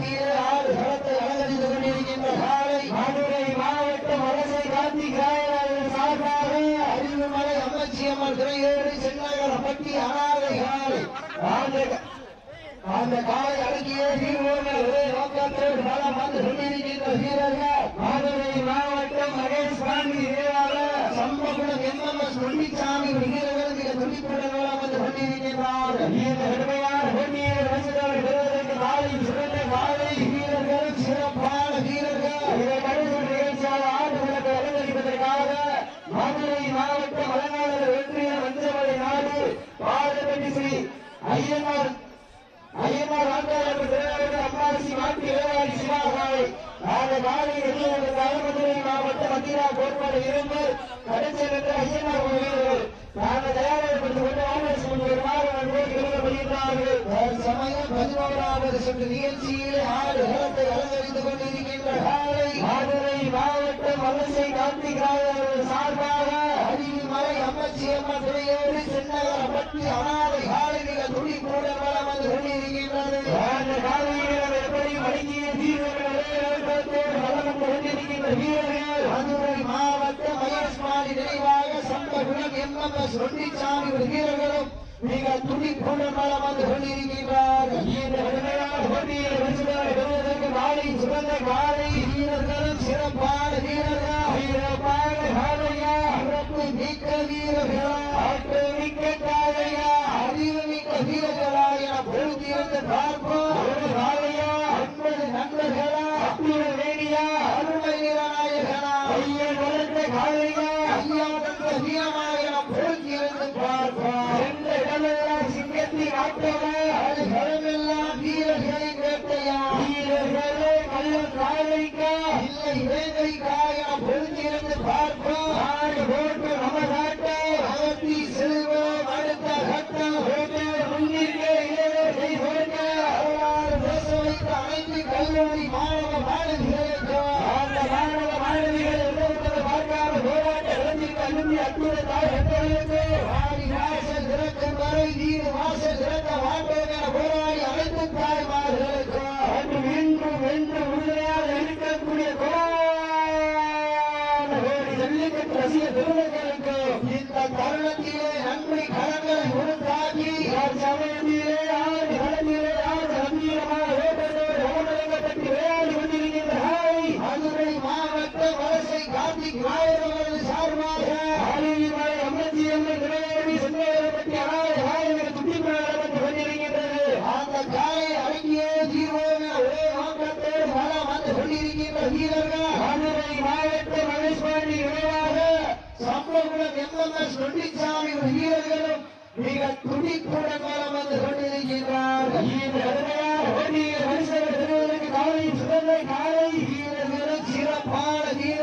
தருணத்திலே ஆறு களத்தை அலங்கரித்து கொண்டிருக்கின்ற காலை மதுரை மாவட்டம் வலசை கார்த்திகாயன் சார்பாக அறிவுமலை அம்மச்சியம்மன் துறையோடு சென்னகரப்பட்டி அனாதை காலை. அந்த காலை அடக்கிய தீர்வோர்கள் ஒரே நோக்கத்தோடு பலம் வந்து கொண்டிருக்கின்ற வீரர்கள் மதுரை மாவட்டம் மகேஷ் பாண்டி நினைவாளர் சம்பகுணம் எம்எம்எஸ் முன்னிச்சாமி துடிப்புடன் வலம் வந்து கொண்டிருக்கின்றார்கள் இந்த கடுமையான போட்டியை ரசிகர்கள் பெறுவதற்கு நாளை சிறந்த காலை வீரர்களும் சிறப்பான வீரர்கள் இதை கடைசி நிகழ்ச்சியாக ஆண்டு அலங்கரிப்பதற்காக மதுரை மாவட்டம் அலங்காநல்லூர் வெற்றியர் நாடு பாரதப்பட்டி ஸ்ரீ ஐயனார் ஐயனார் ஆண்டாளர் திருநாளர் அம்மாசி மாட்டி வேளாண் சிவாகாய். நாளை காலை வெளியே மதுரை மாவட்டம் மத்திரா கோட்பாடு இருந்து கடைசி என்ற ஐயனார் வீரர்கள் நாங்கள் தயாரிப்படுத்திக் கொண்டு ஆலோசனை கொண்டு வருமாறு நன்கோடு விரும்பப்படுகிறார்கள் சமயம் பதினோராவது சுற்று நிகழ்ச்சியிலே ஆறு களத்தை அலங்கரித்துக் கொண்டிருக்கின்ற காலை. மதுரை மாவட்டம் வலசை கார்த்திகாயர் சார்பாக அறிவுமலை அம்மச்சியம்மன் துறையோடு சென்னகரப்பட்டி அனாதை காலை மிக துடிப்புடன் வலம் வந்து கொண்டிருக்கின்றது. எப்படி வீரர்களோடு வளம் கொண்டிருக்கின்ற வீரர்கள்? மதுரை மாவட்டம் மகேஷ்மாரி நினைவாக சம்பகுணம் எம்எம்எஸ் ரொட்டிச்சாமி வீரர்களும் மிக துடிப்புடன் வலம் வந்து கொண்டிருக்கின்றார்கள் காலை சிறந்த காலை வீரர்களும் சிறப்பான வீரர்கள். வீரப்பாக காலையா சிறப்பு மிக்க வீரர்களா ஆற்றல் மிக்க காலையா அறிவு மிக்க வீரர்களா என இளைஞருக்கு எங்களுக்கு வாசல் திறக்கும் வரை வீடு வாசல் திறக்க மாட்டோம் என போராடி அனைத்து தாய்மார்களுக்கு அன்று இன்றும் உறுதியாக இருக்கக்கூடிய ஜல்லிக்கட்டு ரசிக பெருமக்களுக்கு இந்த தருணத்திலே நன்மை கரங்களை உருவாக்கி அந்த காலை அடங்கியே தீர்வோம் என ஒரே நோக்கத்தோடு வலம் வந்து கொண்டிருக்கின்ற வீரர்கள் மதுரை மாவட்ட மகேஸ்வரி நினைவாக சம்பவம் எம்எம்எஸ் நொண்டிச்சாமி வீரர்களும் மிக துடிப்புடன் வந்து கொண்டிருக்கின்றார்கள் காலை சிறந்த காலை வீரர்களும் சிறப்பான வீரர்கள்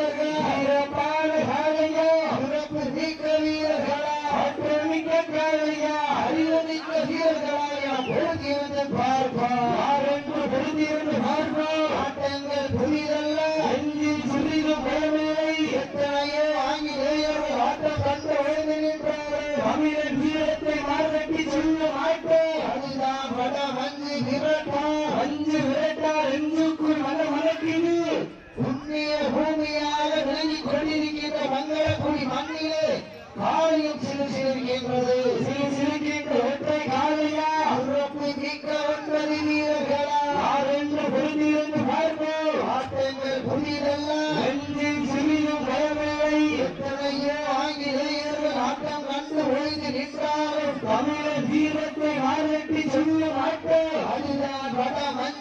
பார்ப்போம்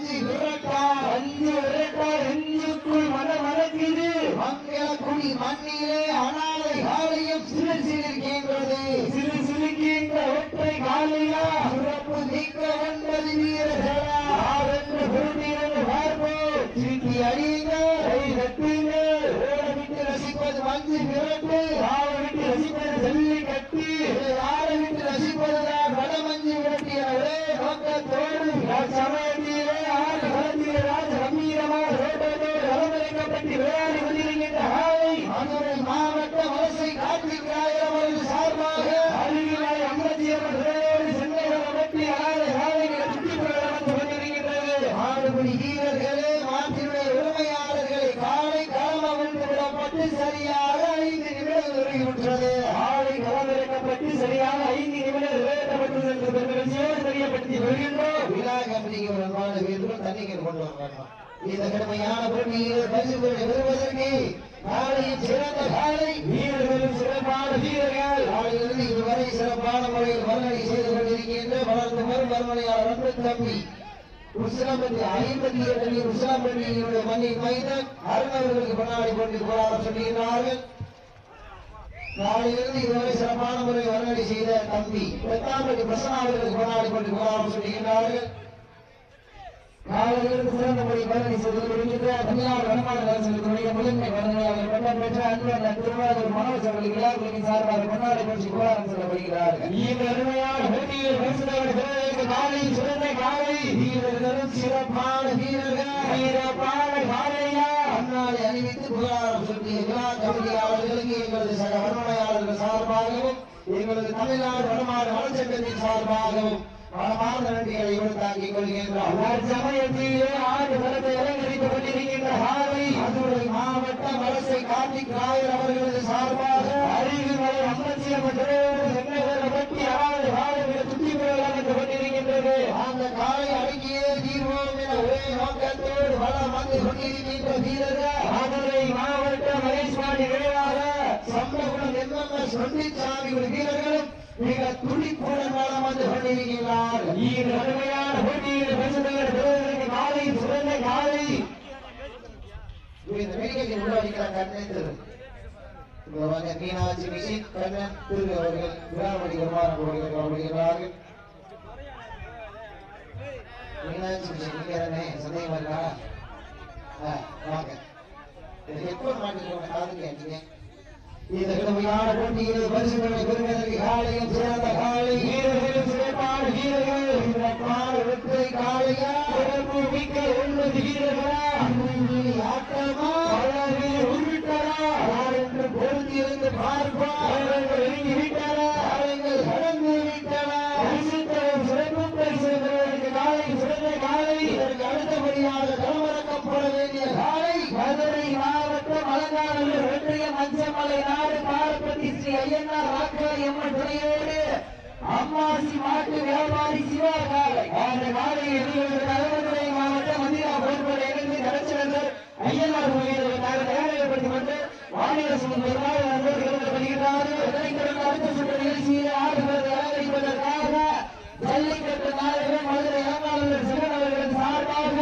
Thank you. போட்டியில் பரிசு பெறுவதற்கு காலையில் சிறந்த காலை. வீரர்களும் சிறப்பான வீரர்கள் காலையிலிருந்து இதுவரை சிறப்பான முறையில் வர்ணனை செய்து கொண்டிருக்கின்ற வளர்ந்து வரும் வர்மனையாளர் அன்பு தம்பி உசிலம்பட்டி ஐம்பத்தி எட்டு உசிலம்பட்டியினுடைய மண்ணின் மைந்தன். அருண் அவர்களுக்கு கொண்டாடி கொண்டு போராட சொல்லுகிறார்கள் நாளிலிருந்து இதுவரை சிறப்பான முறை வர்ணனை செய்த தம்பி பெத்தாம்பட்டி பிரசன்னா அவர்களுக்கு கொண்டு போராட சொல்லுகிறார்கள் காலையிலிருந்து சிறந்த முறை வர்ணனை செய்து கொண்டிருக்கின்ற தமிழ்நாடு வடமாநில அரசுடைய முதன்மை வர்ணனையாளர் பட்டம் பெற்ற அன்பர் திருவாரூர் மனோஜ் அவர்கள் விழாக்குழுவின் சார்பாக கொண்டாடி பற்றி கோலம் சொல்லப்படுகிறார்கள் இந்த அருமையான போட்டியில் பரிசுத்தவர்கள் காலையில் சிறந்த காலை. வீரர்களும் சிறப்பான வீரர்கள். சிறப்பான காலையா? அன்னாரை அணிவித்து புகழாரம் சொல்லிய விழா எங்களது சக வர்மனையாளர்கள் சார்பாகவும் எங்களது தமிழ்நாடு வளர்ச்சங்கத்தின் சார்பாகவும் மனமார்ந்த நன்றிகளை தாக்கிக் கொள்கின்றோம் சமயத்திலே ஆண்டு பலத்தை அலங்கரித்துக் கொண்டிருக்கின்ற ஹாரை மதுரை மாவட்ட வலசை கார்த்திக் ராயர் அவர்களது சார்பாக அறிவுமலை அம்மச்சியப்பட்டோடு சென்னகர பற்றி ஆறு ஹாரங்களை சுற்றி கொள்ளலாம் கொண்டிருக்கின்றது அந்த காலை அடக்கியே தீர்வோம் என ஒரே நோக்கத்தோடு வளம் வந்து கொண்டிருக்கின்ற வீரர்கள். மதுரை மாவட்ட மகேஸ்வரி நினைவாக சம்பகுணம் எம்எம்எஸ் ஒரு வீரர்களும். மிக துடிப்புடன் வளம் வந்து கொண்டிருக்கிறார்கள் இந்த அருமையான போட்டியில் பெறுவதற்கு காலை சிறந்த காலை. இந்த வேடிக்கைக்கு திரு இங்க வாங்க மீனாட்சி மிஷின் கண்ணன் திரு அவர்கள் மீனாட்சி சந்தேகம் இருக்கா? வாங்க. ஹெட்போன் மாட்டிக்கோங்க காதுக்கு நீங்க இந்த கடுமையான போட்டியில் பரிசுகளை பெறுவதற்கு காலையும் சிறந்த காலை. வீரர்களும் சிறப்பான வீரர்கள். சிறப்பான வெற்றி காலையா? சிறப்பு மிக்க ஒன்பது வீரர்களா? ஆட்டமா? பலரில் உருவிட்டாரா யார் என்று பொருந்தியிருந்து பார்ப்போம் அவர்கள் விட்டாரா கடந்து சிறப்பு பரிசு பெறுவதற்கு காலை சிறந்த காலை. இதற்கு அடுத்தபடியாக களமிறக்கப்பட வேண்டிய காலை மதுரை மாவட்டம் ஒன்றிய மஞ்சமலை நாடு பாரபதி ஸ்ரீ ஐயனார் ராக்காய் அம்மன் துணையோடு அம்மாசி மாட்டு வியாபாரி சிவா காலை. அந்த காலையை எதிர்கொண்டு மதுரை மாவட்டம் மந்திரா பொறுப்பதை இணைந்து ஐயனார் கோயிலுக்காக கொண்டு மாநில பெருமாள் வருகிறார்கள் இதனைத் அடுத்த சுற்று அலங்கரிப்பதற்காக ஜல்லிக்கட்டு நாயகன் மதுரை சிவன் சார்பாக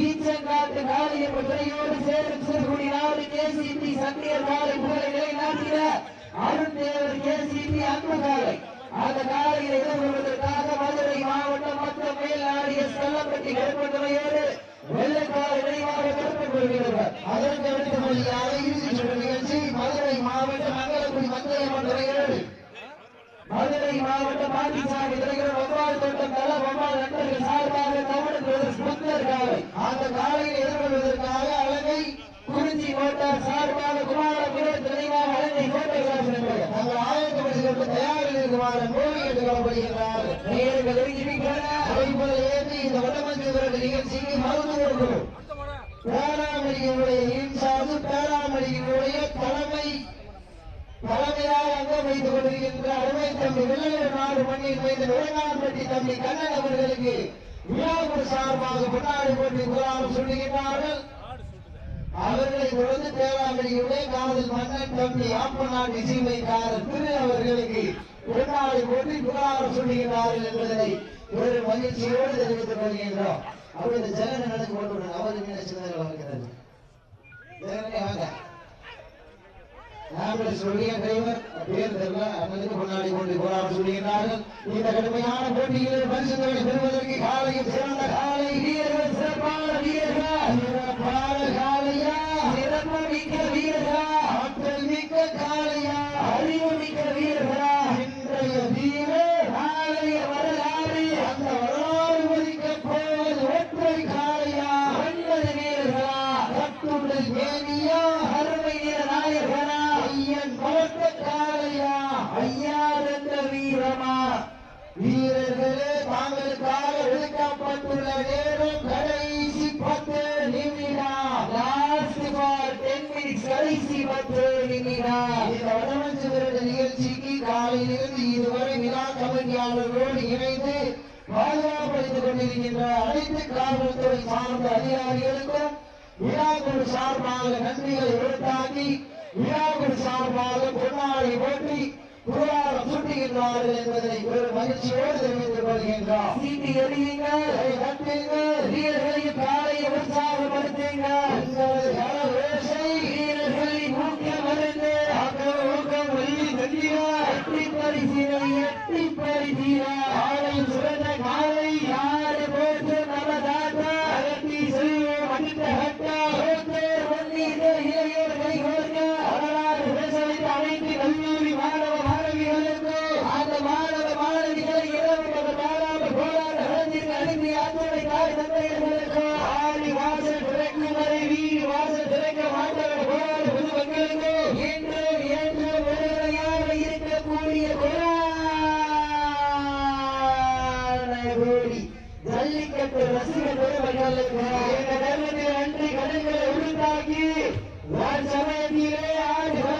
ஈச்சங்காட்டு காளிய துறையோடு சேரும் சிறுகுடி கேசிபி சத்தியர் காலை புகழை நிலைநாட்டின அருண் தேவர் கேசிபி அன்பு காலை. அந்த காலையில் எதிர்கொள்வதற்காக மதுரை மாவட்டம் மற்றும் மேல்நாடு எஸ் கல்லப்பட்டி கருப்பத்துறையோடு வெள்ளைக்காலை நினைவாக கருத்துக் கொள்கிறார்கள் அதற்கு அடுத்தபடியாக இறுதி சுற்று நிகழ்ச்சி? மதுரை மாவட்டம் மங்களக்குடி மந்தையம்மன் துறையோடு மதுரை மாவட்டம் பாண்டிசாமி துறையோடு ஒவ்வாறு தோட்டம் தல ஒவ்வாறு நண்பர்கள் சார்பாக தமிழ் பிரதேச புத்தர் காலை. அந்த காலையில் எதிர்கொள்வதற்காக அழகை குறிச்சி கோட்டார் சார்பாக குமாரபுரம் நினைவாக அழகை கோட்டை காசுகிறார்கள் தங்கள் ஆயத்தப்படுத்திக் கொண்டு தயாரில் இருக்குமாறு நோய் கேட்டுக்கொள்ளப்படுகிறார்கள் நேர்கள் இருக்கிறார் அழைப்பதை ஏற்றி இந்த வடமஞ்சு விரட்டு நிகழ்ச்சிக்கு மருந்து கொடுக்கிறோம் பேராமணியினுடைய இன்சார்ஜ் பேராமணியினுடைய தலைமை தலைமையாக அங்கம் வைத்துக் கொண்டிருக்கின்ற அருமை தம்பி வெள்ளையர் நாடு மண்ணில் வைத்த விளங்கான்பட்டி தம்பி கண்ணன் அவர்களுக்கு விழாவுக்கு சார்பாக கொண்டாடி போட்டி புகாரம் சொல்லுகின்றார்கள். அவர்களை தொடர்ந்து தேவாமணியுடைய காதல் மன்னன் தம்பி ஆப்பனார் இசைமைக்காரர் திரு அவர்களுக்கு பொன்னாடை போட்டி புகாரம் சொல்லுகிறார்கள் என்பதனை ஒரு மகிழ்ச்சியோடு தெரிவித்துக் கொள்கின்றோம். அவர் இந்த நடந்து கொண்டு அவர் சிந்தனை வளர்க்கிறது ஜெகனே டிரைவர் பேர் தெரியல அண்ணனுக்கு முன்னாடி கொண்டு போராட சொல்லுகிறார்கள் இந்த கடுமையான போட்டியில் பரிசுகளை பெறுவதற்கு காலையில் சிறந்த காலை வீரர்கள் சிறப்பான வீரர்கள் சிறப்பான சிறப்பு மிக்க வீரர்களா ஆற்றல் மிக்க காலையா அறிவு மிக்க வீரர்களா இன்றைய வீரர் நாளைய வரலாறு. அந்த வரலாறு மதிக்கப் போவது ஒற்றை காலையா ஒன்பது வீரர்களா. கட்டுடல் மேனியா அருமை வீர நாயகனா. ஐயன் வளர்த்த காலையா ஐயா என்ற வீரமா. வீரர்களே தாங்களுக்காக ஒதுக்கப்பட்டுள்ள நேரம் கடைசி கடைசி பத்தேழு வினா இந்த வடமஞ்சு விருது நிகழ்ச்சிக்கு காலையிலிருந்து இதுவரை வினா கமிட்டியாளர்களோடு இணைந்து பாதுகாப்பளித்துக் கொண்டிருக்கின்ற அனைத்து காவல்துறை சார்ந்த அதிகாரிகளுக்கும் விழாக்குழு சார்பாக நன்றிகளை உறுத்தாக்கி விழாக்குழு சார்பாக பொன்னாளை போற்றி புகழார சுட்டுகின்றார்கள் என்பதை ஒரு மகிழ்ச்சியோடு தெரிவித்துக் கொள்கின்றார் சீட்டு எறியுங்கள். வீரர்களின் காலை உற்சாகப்படுத்துங்கள் உங்களது போரிதீரா ரசிக்கப்பட்டு ரசிக்கப்பட்டவர்களுக்கு நன்றி கடன்களை உண்டாக்கி சமயத்திலே ஆண்டு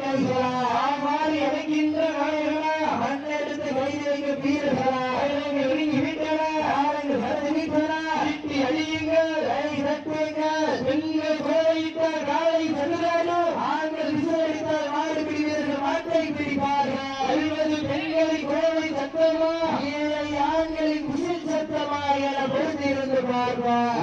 கைகளா ஆமாறு இறங்கின்ற நாயகனா மண்ணெடுத்து கைது வைக்க வீரர்களா இறங்கி இறங்கி விட்டனா ஆரங்கு சரதி விட்டனா திட்டி அழியுங்கள் ஐ பெண்களின் கோவை சத்தமா? ஏழை ஆண்களின் உசில் சத்தமா என பொறுத்திருந்து பார்ப்பார்.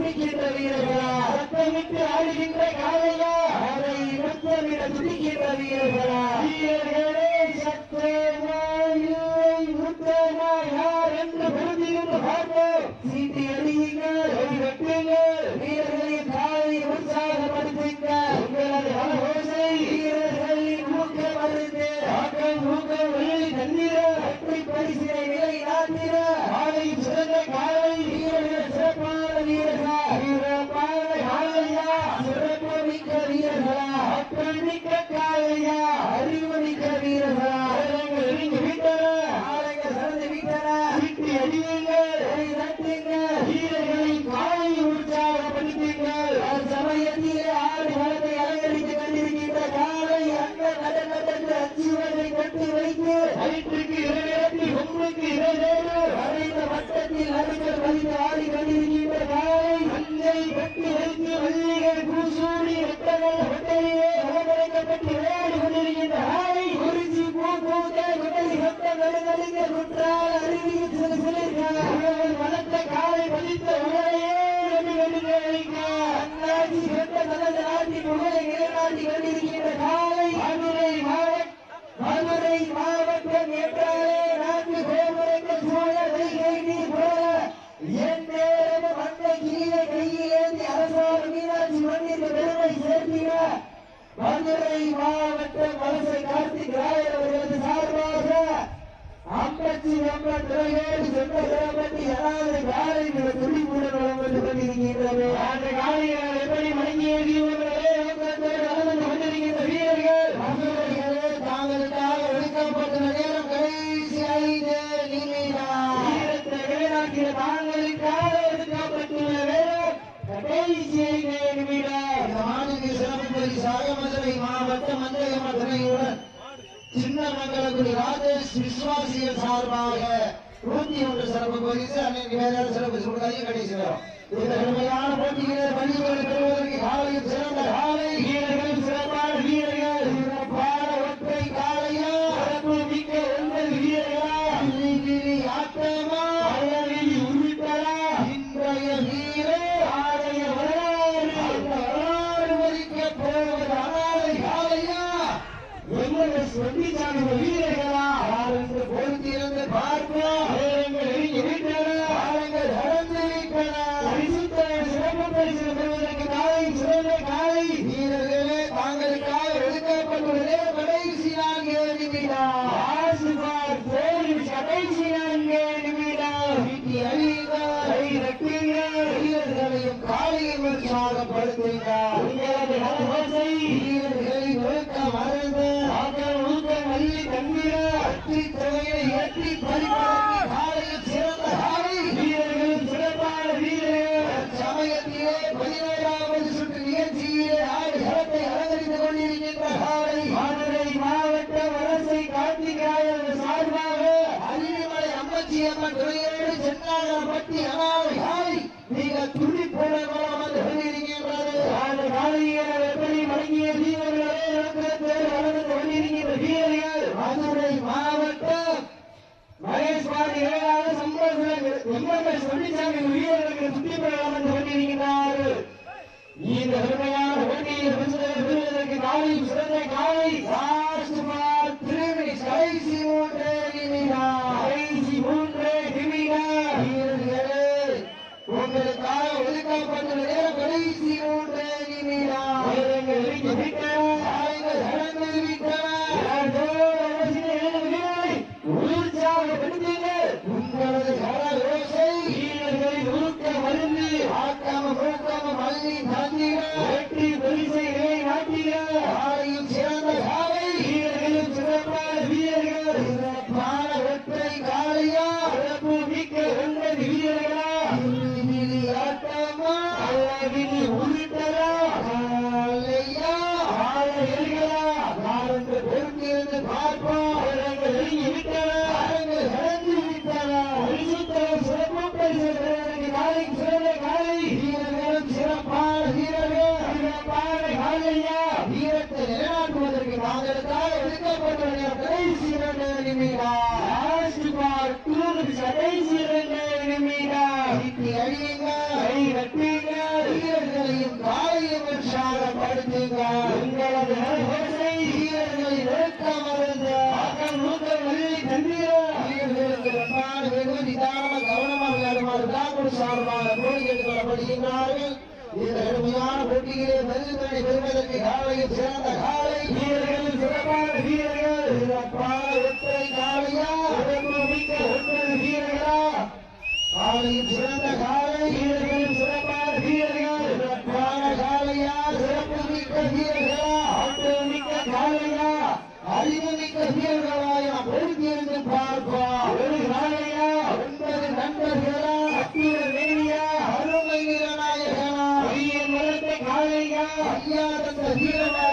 துடிக்கின்ற வீரர்களா? சத்தமிட்டு ஆடுகின்ற காலையா அதை முத்தமிட துடிக்கின்ற வீரர்களா? வீரர்களே சத்தேமா ஆட்சி சிறந்த கடந்த ஆட்சி முழுவதை நிலைநாட்டி கொண்டிருக்கின்ற காலை மதுரை அந்த கிரியை கையிலேந்தி அரசாங்க வழங்கப்பட்டு கொண்டிருக்கின்றது அந்த காலையில் 是你家里的爷爷。கொண்டிருக்கிறார்கள் இந்த கடுமையான போட்டியிலே தனித்தனி பெறுவதற்கு காலையில் சிறந்த காலை. வீரர்கள் சிறப்பான la plata,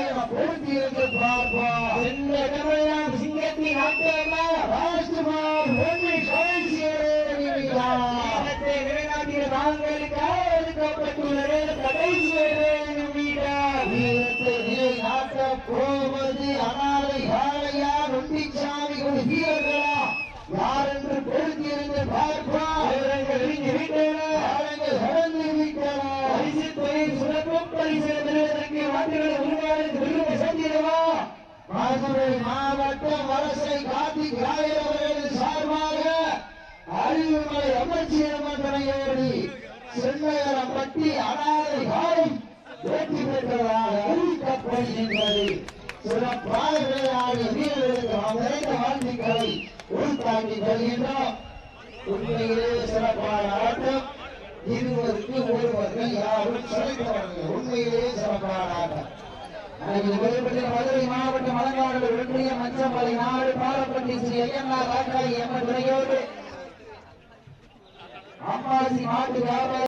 மதுரை மாவட்ட வலசை காட்டி திராவிடவர்களின் சார்பாக அறிவுமலை அமைச்சியர் மன்றமையோடி சென்னையரப்பட்டி அனாதை காலம் வெற்றி பெற்றதாக அறிவிக்கப்படுகின்றது. சிறப்பான விளையாடிய வீரர்களுக்கு நாம் நிறைந்த வாழ்த்துக்களை உள்தாங்கி கொள்கின்றோம். உண்மையிலே சிறப்பான ஆட்டம். இருவருக்கு ஒருவர்கள் யாரும் சிறந்தவர்கள். உண்மையிலே சிறப்பான ஆட்டம். நாளைக்கு மதுரை மாவட்டம் அலங்காடு ஒன்றிய மச்சம்பள்ளி நாடு பாலப்பட்டி ஸ்ரீ ஐயன்னார் ராக்காளி அம்மன் துணையோடு அம்பாசி மாட்டு வியாபாரி